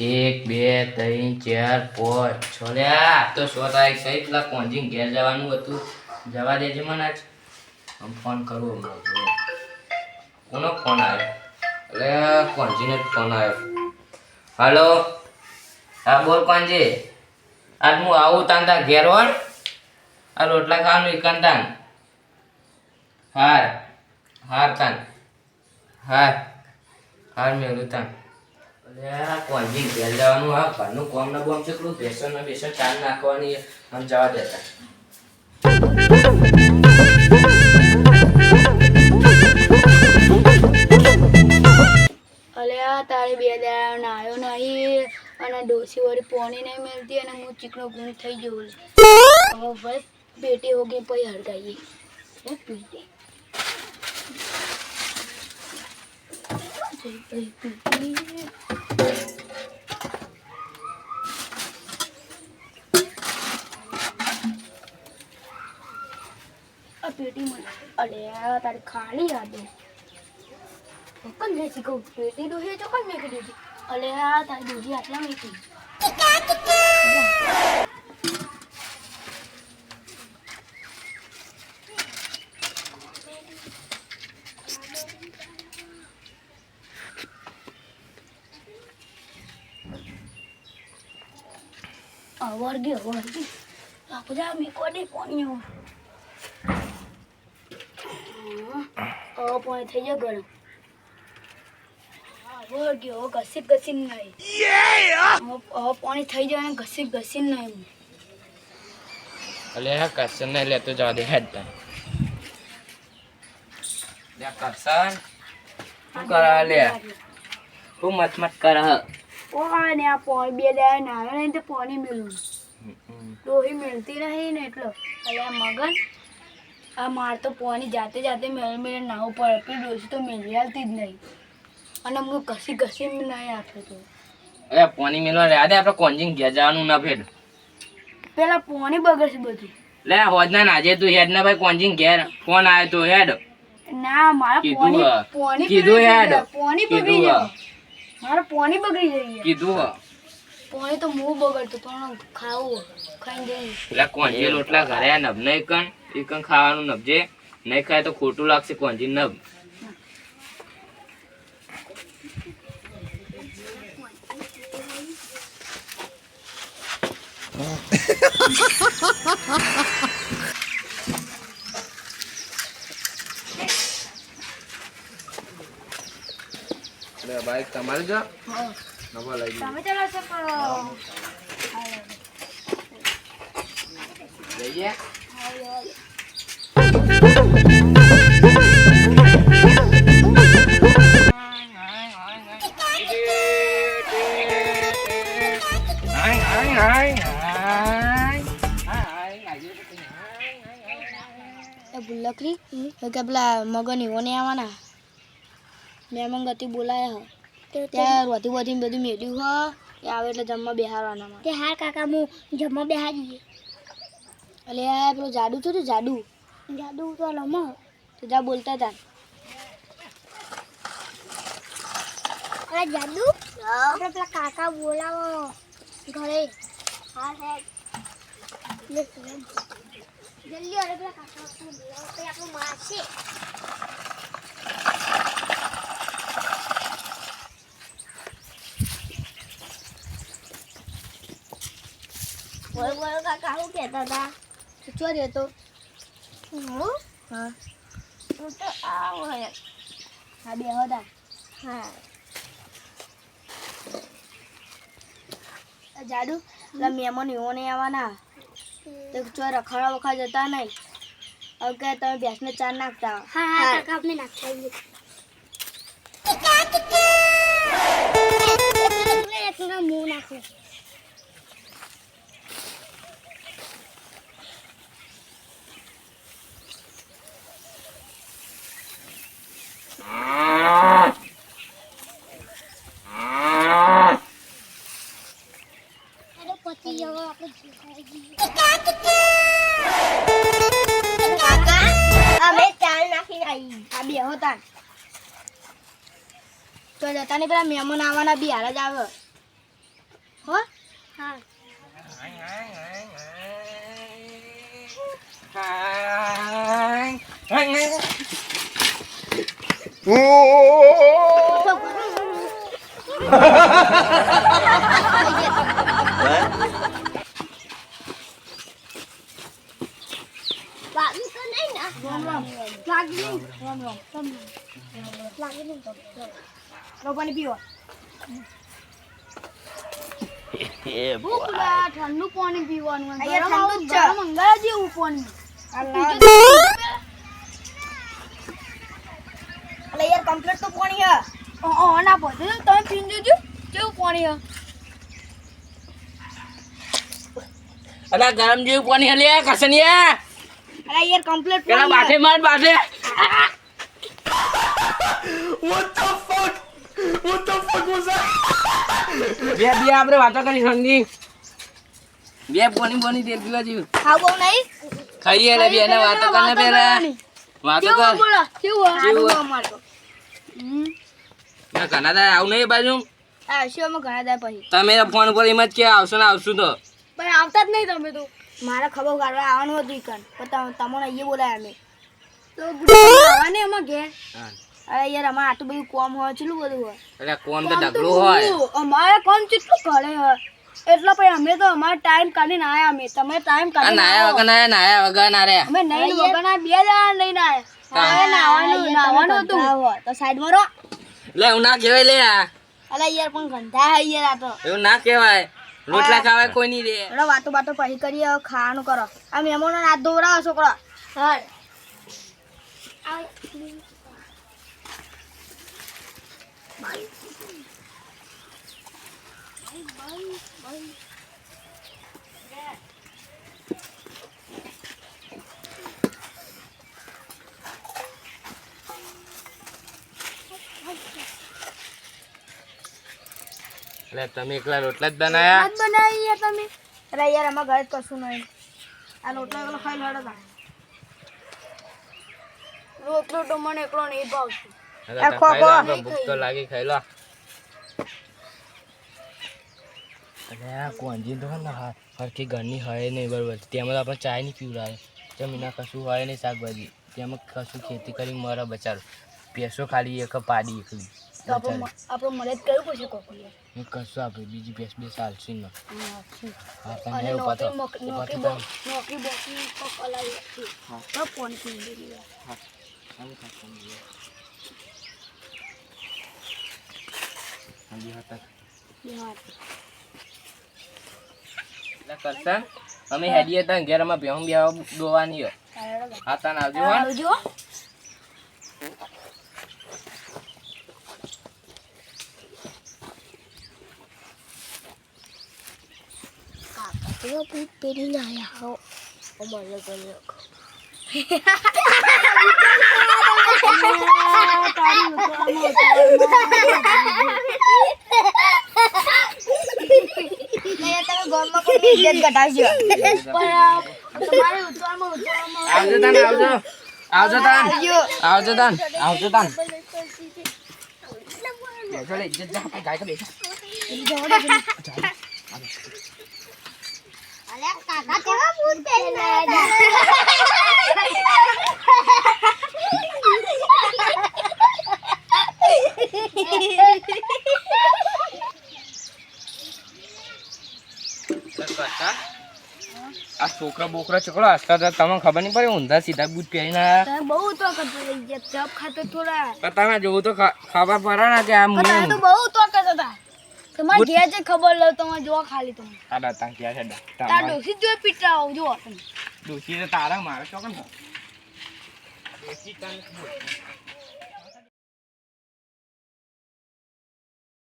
એક, બે, ત્રણ, ચાર, પાંચ, છ આ તો સો તારીખ થઈ પેલા કોંજીને ઘેર જવાનું હતું. જવા દેજે મને આજ. આમ ફોન કરવો કોનો ફોન આવ્યો? એટલે કોંજીનો જ ફોન આવ્યો. હાલો? હા, બોલ કોંજી આજ હું આવું તાન તા ઘેર વળ આ રોટલા ખાવાનું એકાંત તાન. હાર. હાર તાન. હાર. હાર મેળું તાન. અલ્યા તારે. બે દાડા નાયો નહીં, અને ડોસી વળી પોણી નહીં મળતી અને હું ચીકણો ગુણ થઈ ગયો હવે બસ પેટી હો પછી હળગાઈએ. જય જય પેટી. આ તારે ખાલી યાદો કોણ લે શીખવું પેટી ડોહી તો કોણ કરી દીધી આ તારી ડોહી આટલા મેકી વર્ગી વર્ગી આખું જા મેકો દે કોની હવે પોણી થઈ જાય ગરમ હા, ગયો ઘસી ઘસી નહીં હવે હવે પાણી થઈ જાય ને ઘસી ઘસી નહીં અલે આ કરશન ને લેતો જવા દે હેડ તાન લે કરશન શું કરા લે તું મત મત કર કોને આ પાણી બે દાડા નાવે ને તે પોણી મેળવું ડોહી મેળતી નહીં ને એટલો. આ મગન આ માર તો પોણી જાતે જાતે મેળ મેળ નાવું પડે પેલી ડોસી તો મેળવી આવતી જ નહીં. અને હું કસી ઘસી નહીં આપે તો. અરે પોણી મેલવા રહ્યા દે આપણે કોંજીને ઘેર જવાનું ના ફેર. પેલા પોણી બગડશે બધું. લે હોજના નાજે તું હેડ ના ભાઈ કોંજીને ઘેર. ફોન આવ્યો તો હેડ. ના મારા પોણી પોણી કીધું હેડ. પોણી. બગડી જાય મારા પાણી બગડી જાય કીધું હ. પાણી તો મો બગડતું પણ ખાવું ખાઈ જઈ પેલા કોંજી રોટલા ઘરે આ નબ નહીં કણ એ કણ ખાવાનું નબજે નહીં ખાય તો ખોટું લાગશે કોંજી નબ બાઈક તમારે જ નવા લઈ તમે ચાલો છો પણ જઈએ. બુલ્લકરી કે પેલા મગની ઓને આવવાના. મેં ગતિ બોલાયા હ ત્યાં રોધી બોધી બધું મેળ્યું હ એ આવે એટલે જમવા બેહારવાના તે હા કાકા હું જમવા બેહારીએ એટલે આ પેલું જાડુ છે ને જાડુ જાડુ તો લમો તો જા બોલતા હતા અરે જાડુ આપણે પેલા કાકા બોલાવો ઘરે હા હે જલ્દી અરે પેલા કાકા બોલાવો તો આપણું મારશે બોલ બોલ કાકા શું કહેતા હતા? તું. ચો હું? હા. હું તો આવો હે હા બે હતા હા. જાડુ મહેમાન એવો નહીં આવવાના. તો રખાડા વખા જતા નહીં. હવે કે તમે ભેંસને ચાર નાખતા. હા હા કાકા આપણે નાખતા એકના મું નાખું. પેલા મહેમાન આવવાના બી હાલ જ આવે. લાગી નહીં. લાગી નહીં. લો પાણી પીવો ઠંડુ પાણી પીવાનું જેવું પાણી. અલે યાર કમ્પ્લીટ તો પાણી હે. ઓ ના પડે. તમે પીન જોજો કેવું પાણી હે. અલા ગરમ જેવું પાણી હલે કસનિયા અરે યાર કમ્પ્લીટ પેલા બાઠે માર બાઠે બે બે આપણે વાતો કરી સંગી. બે બોની બોની દે પીવા જીવ. હા બહુ નહીં. ખાઈએ રે બે વાતો કરને પેલા વાતો કર. બોલો? કેવું? હારું અમારો? ના ઘણા દા આવું નહીં બાજુ. આ શું અમે ઘણા દા પછી? તમે ફોન પર એમ જ કે આવશો ને આવશું તો. પણ આવતા જ નહીં તમે તો. મારે ખબર કાઢવા આવવાનું હતું ઈકન. પણ તમને અહીંયા બોલાય અમે. તો આવવાને એમાં ઘેર? અરે યાર અમારે આટલું બધું કોમ હોય કેટલું બધું હોય? એટલે કોમ તો ડગલું હોય. અમારે કોમ કેટલું ઘરે હોય? એટલે પછી અમે તો અમારે ટાઈમ કાઢીને આયા અમે. તમે ટાઈમ કાઢીને નાયા વગર નાયા નાયા વગર ના રે અમે નહીં વગરના બે જણા નહીં હવે નાવાનું નાવાનું હતું. તો સાઈડમાં રહો. લે હું ના કહેવાય લે આ. અલા યાર પણ ગંધા હે યાર આ તો. એવું ના કહેવાય. રોટલા ખાવાય કોઈ નહીં રે. એનો વાતો બાતો પછી કરી હવે ખાવાનું કરો. આ મહેમાનો હાથ ધોવડાવો છોકરો. હા એટલે તમે એકલા રોટલા જ બનાયા? જ બનાવી તમે. અરે યાર અમાર ઘરે જ કશું નહીં. આ રોટલા એકલો ખાઈ લડતા રોટલો તો મને એકલો નહીં ભાવતું. ભૂખ તો લાગી ખાઈ લો અરે કોંજી તો ને હા હરખી ઘરની હોય નહીં બરોબર. તેમાં આપણે ચાય નહીં પીવડાવે. જમીના કશું હોય નહીં શાકભાજી. તેમાં કશું ખેતી કરી મરે બચારો. પેસો ખાલી એક પાડી એકલી આપણે મદદ કરવું પડશે કોકની એ કશું આપણે બીજી પેસ બે ચાલશે ને. હા, ઠીક. હા અને તમે ઉપર તો નોકરી નોકરી બોકરી કોક અલાવી હા. તો ફોન કરી દેજો યાર. યાર. એટલે કરતા અમે હેડીએ ત્યાં ઘેર અમે ભેહું બેહવા દોવાની હોય તારે રડો. હા તાન આવજો હો. આવજો. કાકા તો ભૂત પહેરીને આયા હો. અમારે ઘરે રાખો. આવજો તાન આવજો આવજો તાન આવજો. તાન. આવજો. તાન. બેસો લે ઇજ્જત જા આપણે ગાય તો બેસો કરતા છોકરા બોકરા છોકરો આસ્તા હતા તમને ખબર નહીં પડે ઊંધા સીધા બૂટ પહેરીને બહુ તો કરતો જબ ખાતો થોડા. તમે જોવું તો ખબર પડે ને કે આ તો બહુ તો કરતા હતા. તમારે ઘેર જે ખબર લો તમારે જોવા ખાલી તમે આડા તાં ક્યાં છે? તાર ડોસી જ જો તમે તારા મારે ચોકન.